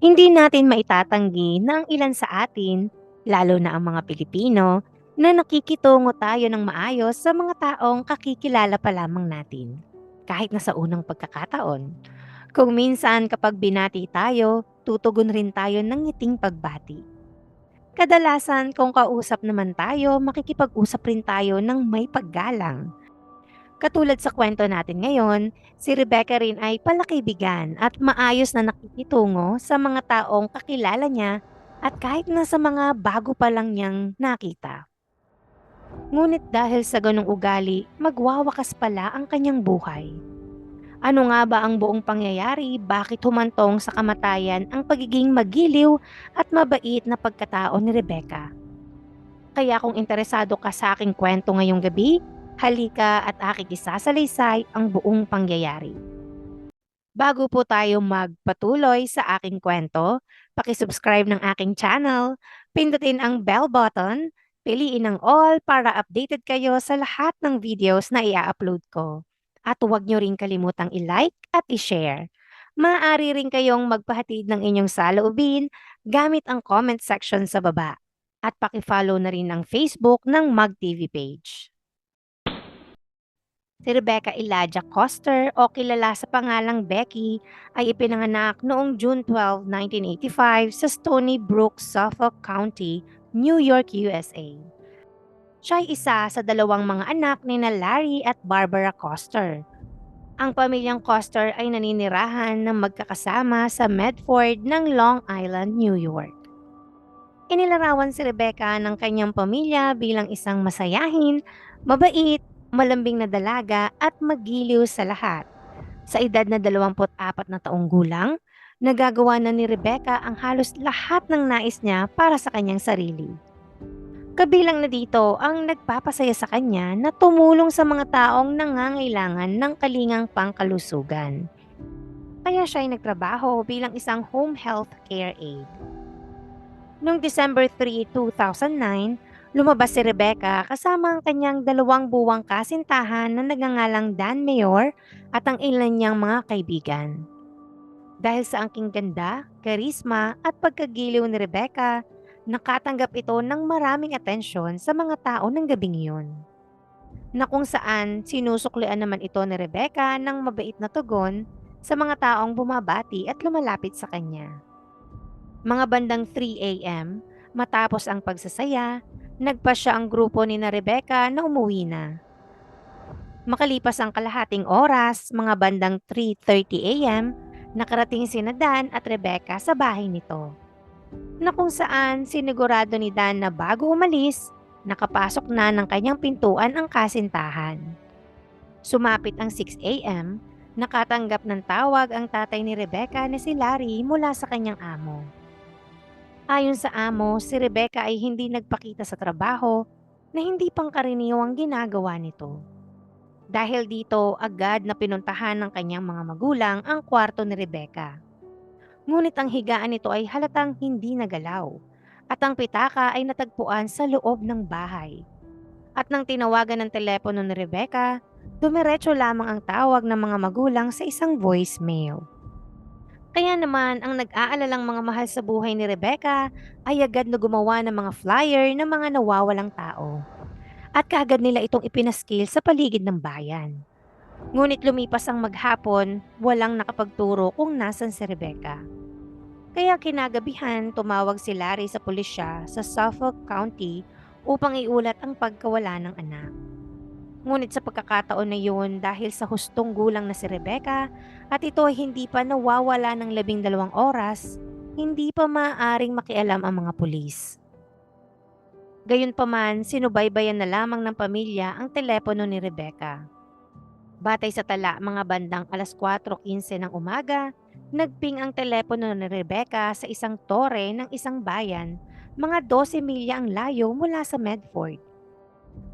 Hindi natin maitatanggi na ang ilan sa atin, lalo na ang mga Pilipino, na nakikitungo tayo ng maayos sa mga taong kakikilala pa lamang natin, kahit na sa unang pagkakataon. Kung minsan kapag binati tayo, tutugon rin tayo ng ngiting pagbati. Kadalasan kung kausap naman tayo, makikipag-usap rin tayo ng may paggalang. Katulad sa kwento natin ngayon, si Rebecca rin ay palakaibigan at maayos na nakikitungo sa mga taong kakilala niya at kahit na sa mga bago pa lang niyang nakita. Ngunit dahil sa ganong ugali, magwawakas pala ang kanyang buhay. Ano nga ba ang buong pangyayari? Bakit humantong sa kamatayan ang pagiging magiliw at mabait na pagkatao ni Rebecca? Kaya kung interesado ka sa aking kwento ngayong gabi, halika at aking isasalaysay ang buong pangyayari. Bago po tayo magpatuloy sa aking kwento, pakisubscribe ng aking channel, pindutin ang bell button, piliin ang all para updated kayo sa lahat ng videos na i-upload ko. At huwag nyo rin kalimutang i-like at i-share. Maaari rin kayong magpahatid ng inyong saloobin gamit ang comment section sa baba. At pakifollow na rin ang Facebook ng MagTV page. Si Rebecca Elijah Coster o kilala sa pangalang Becky ay ipinanganak noong June 12, 1985 sa Stony Brook, Suffolk County, New York, USA. Siya ay isa sa dalawang mga anak ni na Larry at Barbara Coster. Ang pamilyang Coster ay naninirahan ng magkakasama sa Medford ng Long Island, New York. Inilarawan si Rebecca ng kanyang pamilya bilang isang masayahin, mabait, malambing na dalaga at magiliw sa lahat. Sa edad na 24 na taong gulang, nagagawa na ni Rebecca ang halos lahat ng nais niya para sa kanyang sarili. Kabilang na dito ang nagpapasaya sa kanya na tumulong sa mga taong nangangailangan ng kalingang pangkalusugan. Kaya siya ay nagtrabaho bilang isang home health care aide. Noong December 3, 2009, lumabas si Rebecca kasama ang kanyang dalawang buwang kasintahan na nagangalang Dan Mayor at ang ilan niyang mga kaibigan. Dahil sa angking ganda, karisma at pagkagiliw ni Rebecca, nakatanggap ito ng maraming atensyon sa mga tao ng gabing iyon. Na kung saan sinusuklian naman ito ni Rebecca ng mabait na tugon sa mga taong bumabati at lumalapit sa kanya. Mga bandang 3 a.m., matapos ang pagsasaya, nagpa siya ang grupo ni na Rebecca na umuwi na. Makalipas ang kalahating oras, mga bandang 3.30 a.m., nakarating si Dan at Rebecca sa bahay nito. Na kung saan sinigurado ni Dan na bago umalis, nakapasok na ng kanyang pintuan ang kasintahan. Sumapit ang 6 a.m., nakatanggap ng tawag ang tatay ni Rebecca na si Larry mula sa kanyang amo. Ayon sa amo, si Rebecca ay hindi nagpakita sa trabaho na hindi pangkaraniwang ginagawa nito. Dahil dito, agad na pinuntahan ng kanyang mga magulang ang kwarto ni Rebecca. Ngunit ang higaan nito ay halatang hindi nagalaw at ang pitaka ay natagpuan sa loob ng bahay. At nang tinawagan ng telepono ni Rebecca, dumiretso lamang ang tawag ng mga magulang sa isang voicemail. Kaya naman ang nag-aalalang mga mahal sa buhay ni Rebecca ay agad na gumawa ng mga flyer ng mga nawawalang tao. At kaagad nila itong ipinaskil sa paligid ng bayan. Ngunit lumipas ang maghapon, walang nakapagturo kung nasan si Rebecca. Kaya kinagabihan tumawag si Larry sa pulisya sa Suffolk County upang iulat ang pagkawala ng anak. Ngunit sa pagkakataon na yun dahil sa hustong gulang na si Rebecca at ito ay hindi pa nawawala ng labing dalawang oras, hindi pa maaaring makialam ang mga pulis. Gayunpaman, sinubaybayan na lamang ng pamilya ang telepono ni Rebecca. Batay sa tala mga bandang alas 4.15 ng umaga, nagping ang telepono ni Rebecca sa isang tore ng isang bayan, mga 12 milya ang layo mula sa Medford.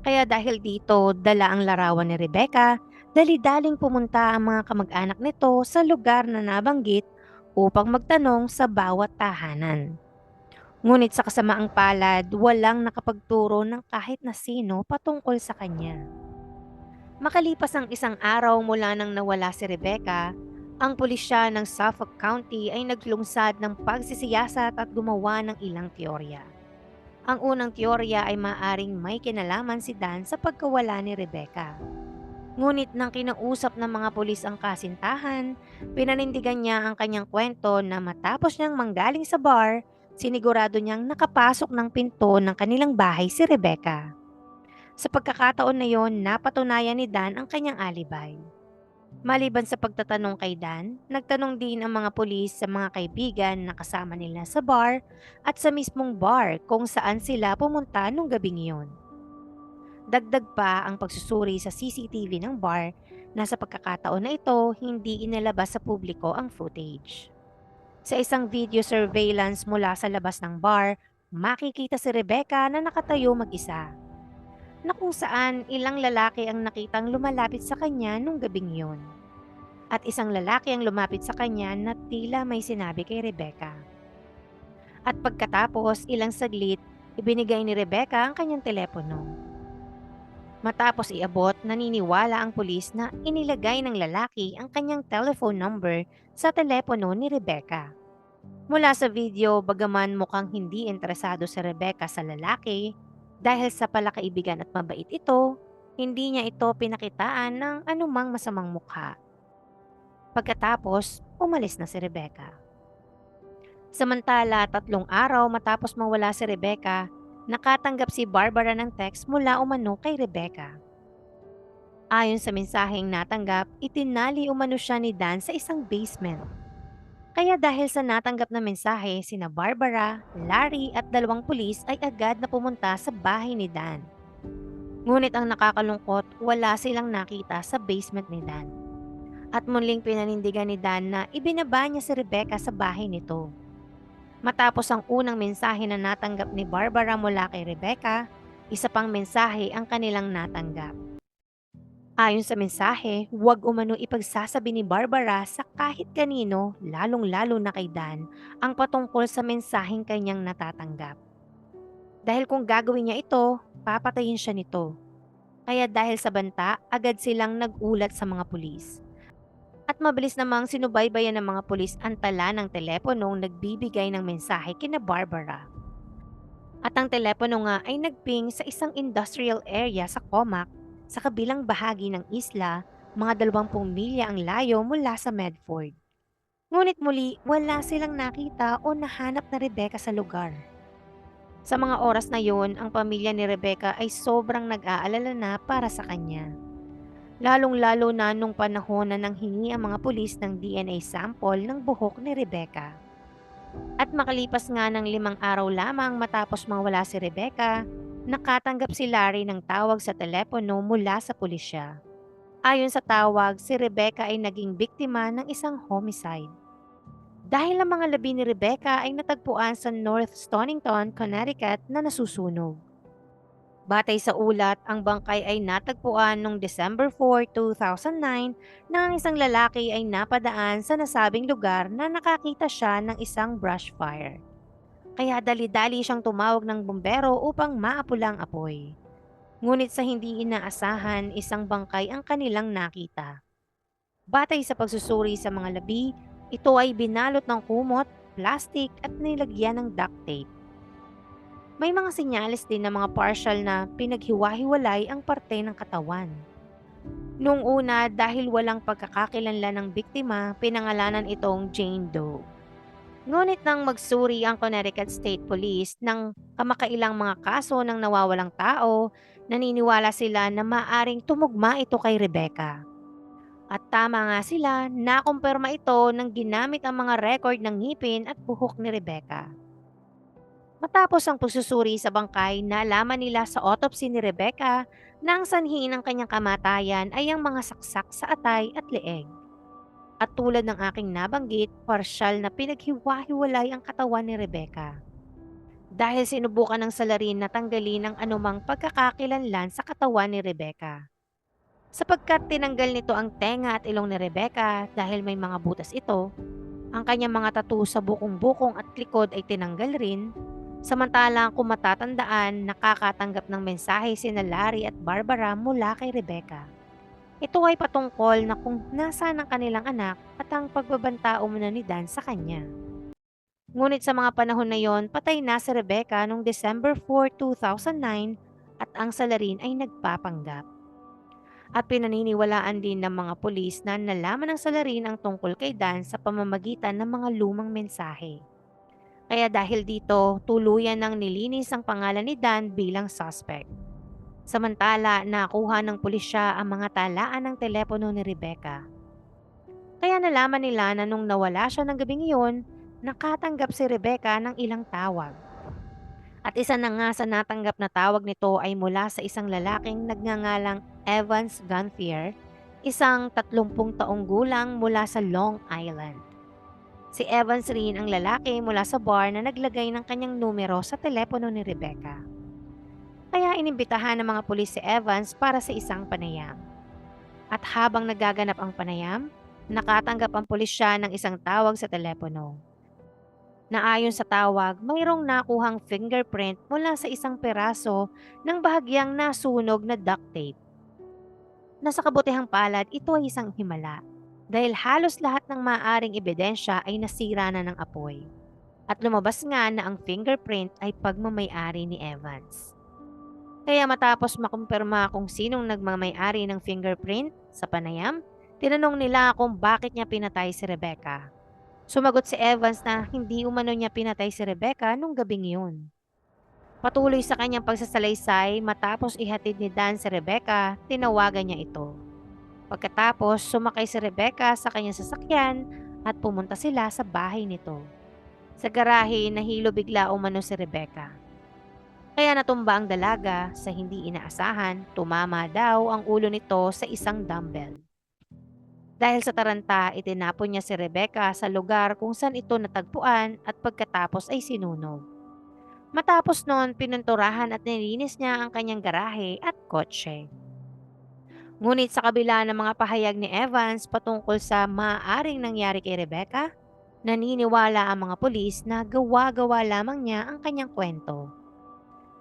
Kaya dahil dito, dala ang larawan ni Rebecca, dali-daling pumunta ang mga kamag-anak nito sa lugar na nabanggit upang magtanong sa bawat tahanan. Ngunit sa kasamaang palad, walang nakapagturo ng kahit na sino patungkol sa kanya. Makalipas ang isang araw mula nang nawala si Rebecca, Ang pulisya ng Suffolk County ay naglungsad ng pagsisiyasat at gumawa ng ilang teorya. Ang unang teorya ay maaring may kinalaman si Dan sa pagkawala ni Rebecca. Ngunit nang kinausap ng mga pulis ang kasintahan, pinanindigan niya ang kanyang kwento na matapos niyang manggaling sa bar, sinigurado niyang nakapasok ng pinto ng kanilang bahay si Rebecca. Sa pagkakataon na yon, napatunayan ni Dan ang kanyang alibay. Maliban sa pagtatanong kay Dan, nagtanong din ang mga pulis sa mga kaibigan na kasama nila sa bar at sa mismong bar kung saan sila pumunta nung gabing iyon. Dagdag pa ang pagsusuri sa CCTV ng bar na sa pagkakataon na ito hindi inilabas sa publiko ang footage. Sa isang video surveillance mula sa labas ng bar, makikita si Rebecca na nakatayo mag-isa. Na kung saan ilang lalaki ang nakitang lumalapit sa kanya nung gabing iyon. At isang lalaki ang lumapit sa kanya na tila may sinabi kay Rebecca. At pagkatapos ilang saglit, ibinigay ni Rebecca ang kanyang telepono. Matapos iabot, naniniwala ang pulis na inilagay ng lalaki ang kanyang telephone number sa telepono ni Rebecca. Mula sa video, bagaman mukhang hindi interesado si Rebecca sa lalaki, dahil sa palakaibigan at mabait ito, hindi niya ito pinakitaan ng anumang masamang mukha. Pagkatapos, umalis na si Rebecca. Samantala, tatlong araw matapos mawala si Rebecca, nakatanggap si Barbara ng text mula umano kay Rebecca. Ayon sa mensaheng natanggap, itinali umano siya ni Dan sa isang basement. Kaya dahil sa natanggap na mensahe, sina Barbara, Larry at dalawang pulis ay agad na pumunta sa bahay ni Dan. Ngunit ang nakakalungkot, wala silang nakita sa basement ni Dan. At muling pinanindigan ni Dan na ibinaba niya si Rebecca sa bahay nito. Matapos ang unang mensahe na natanggap ni Barbara mula kay Rebecca, isa pang mensahe ang kanilang natanggap. Ayon sa mensahe, huwag umano ipagsasabi ni Barbara sa kahit kanino, lalong-lalo na kay Dan, ang patungkol sa mensaheng kanyang natatanggap. Dahil kung gagawin niya ito, papatayin siya nito. Kaya dahil sa banta, agad silang nagulat sa mga pulis at mabilis namang sinubaybayan ng mga pulis ang tala ng teleponong nagbibigay ng mensahe kina Barbara. At ang telepono nga ay nagping sa isang industrial area sa Comac sa kabilang bahagi ng isla, mga 20 milya ang layo mula sa Medford. Ngunit muli, wala silang nakita o nahanap na Rebecca sa lugar. Sa mga oras na yon, ang pamilya ni Rebecca ay sobrang nag-aalala na para sa kanya lalong-lalo na nung panahon na nanghingi ang mga pulis ng DNA sample ng buhok ni Rebecca. At makalipas nga ng limang araw lamang matapos mawala si Rebecca, nakatanggap si Larry ng tawag sa telepono mula sa pulisya. Ayon sa tawag, si Rebecca ay naging biktima ng isang homicide. Dahil ang mga labi ni Rebecca ay natagpuan sa North Stonington, Connecticut na nasusunog. Batay sa ulat, ang bangkay ay natagpuan noong December 4, 2009 nang isang lalaki ay napadaan sa nasabing lugar na nakakita siya ng isang brush fire. Kaya dali-dali siyang tumawag ng bumbero upang maapulang apoy. Ngunit sa hindi inaasahan, isang bangkay ang kanilang nakita. Batay sa pagsusuri sa mga labi, ito ay binalot ng kumot, plastic at nilagyan ng duct tape. May mga senyales din na mga partial na pinaghiwa-hiwalay ang parte ng katawan. Noong una, dahil walang pagkakakilanlan ng biktima, pinangalanan itong Jane Doe. Ngunit nang magsuri ang Connecticut State Police ng kamakailang mga kaso ng nawawalang tao, naniniwala sila na maaring tumugma ito kay Rebecca. At tama nga sila, nakumpirma ito nang ginamit ang mga record ng ngipin at buhok ni Rebecca. Matapos ang pagsusuri sa bangkay, nalaman nila sa autopsy ni Rebecca na ang sanhi ng kanyang kamatayan ay ang mga saksak sa atay at leeg. At tulad ng aking nabanggit, parsyal na pinaghiwa-hiwalay ang katawan ni Rebecca. Dahil sinubukan ng salarin na tanggalin ang anumang pagkakakilanlan sa katawan ni Rebecca. Sapagkat tinanggal nito ang tenga at ilong ni Rebecca dahil may mga butas ito, ang kanyang mga tattoo sa bukong-bukong at likod ay tinanggal rin, Samantalang kung matatandaan, nakakatanggap ng mensahe si Larry at Barbara mula kay Rebecca. Ito ay patungkol na kung nasaan ang kanilang anak at ang pagbabanta umano ni Dan sa kanya. Ngunit sa mga panahon na yon, patay na si Rebecca noong December 4, 2009 at ang salarin ay nagpapanggap. At pinaniniwalaan din ng mga pulis na nalaman ng salarin ang tungkol kay Dan sa pamamagitan ng mga lumang mensahe. Kaya dahil dito, tuluyan ng nilinis ang pangalan ni Dan bilang suspect. Samantala, nakuha ng pulisya ang mga talaan ng telepono ni Rebecca. Kaya nalaman nila na nung nawala siya ng gabing iyon, nakatanggap si Rebecca ng ilang tawag. At isa na nga sa natanggap na tawag nito ay mula sa isang lalaking nagngangalang Evans Gunther, isang 30 taong gulang mula sa Long Island. Si Evans rin ang lalaki mula sa bar na naglagay ng kanyang numero sa telepono ni Rebecca. Kaya inimbitahan ng mga pulis si Evans para sa isang panayam. At habang nagaganap ang panayam, nakatanggap ang pulisya ng isang tawag sa telepono na ayon sa tawag, mayroong nakuhang fingerprint mula sa isang peraso ng bahagyang nasunog na duct tape. Nasa kabutihang palad, ito ay isang himala dahil halos lahat ng maaring ebidensya ay nasira na ng apoy. At lumabas nga na ang fingerprint ay pagmamayari ni Evans. Kaya matapos makumpirma kung sinong nagmamayari ng fingerprint sa panayam, tinanong nila kung bakit niya pinatay si Rebecca. Sumagot si Evans na hindi umano niya pinatay si Rebecca nung gabing yun. Patuloy sa kanyang pagsasalaysay matapos ihatid ni Dan si Rebecca, tinawagan niya ito. Pagkatapos, sumakay si Rebecca sa kanyang sasakyan at pumunta sila sa bahay nito. Sa garahe, nahilo bigla umano si Rebecca. Kaya natumba ang dalaga sa hindi inaasahan, tumama daw ang ulo nito sa isang dumbbell. Dahil sa taranta, itinapon niya si Rebecca sa lugar kung saan ito natagpuan at pagkatapos ay sinunog. Matapos noon, pininturahan at nilinis niya ang kanyang garahe at kotse. Ngunit sa kabila ng mga pahayag ni Evans patungkol sa maaaring nangyari kay Rebecca, naniniwala ang mga pulis na gawa-gawa lamang niya ang kanyang kwento.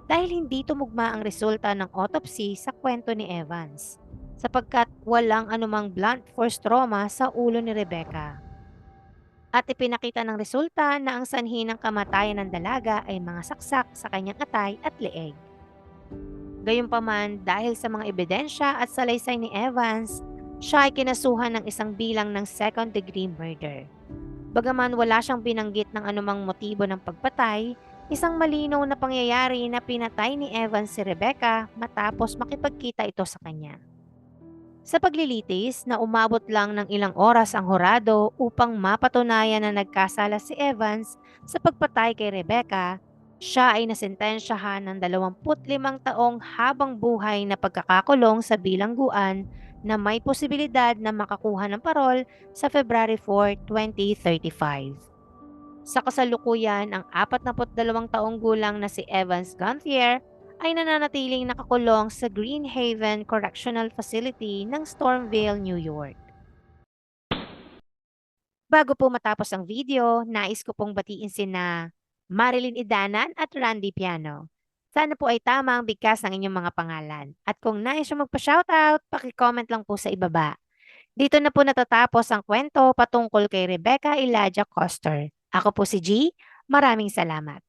Dahil hindi tumugma ang resulta ng autopsy sa kwento ni Evans sapagkat walang anumang blunt force trauma sa ulo ni Rebecca. At ipinakita ng resulta na ang sanhi ng kamatayan ng dalaga ay mga saksak sa kanyang atay at leeg. Gayunpaman, dahil sa mga ebidensya at salaysay ni Evans, siya ay kinasuhan ng isang bilang ng second degree murder. Bagaman wala siyang binanggit ng anumang motibo ng pagpatay, isang malinaw na pangyayari na pinatay ni Evans si Rebecca matapos makipagkita ito sa kanya. Sa paglilitis na umabot lang ng ilang oras ang horado upang mapatunayan na nagkasala si Evans sa pagpatay kay Rebecca, siya ay nasentensyahan ng 25 taong habang buhay na pagkakakulong sa bilangguan na may posibilidad na makakuha ng parol sa February 4, 2035. Sa kasalukuyan, ang 42 taong gulang na si Evans Gunther ay nananatiling nakakulong sa Green Haven Correctional Facility ng Stormville, New York. Bago po matapos ang video, nais ko pong batiin sina Marilyn Idanan at Randy Piano. Sana po ay tama ang bigkas ng inyong mga pangalan. At kung nais nyo magpa-shoutout, pakicomment lang po sa ibaba. Dito na po natatapos ang kwento patungkol kay Rebecca Elijah Coster. Ako po si G. Maraming salamat.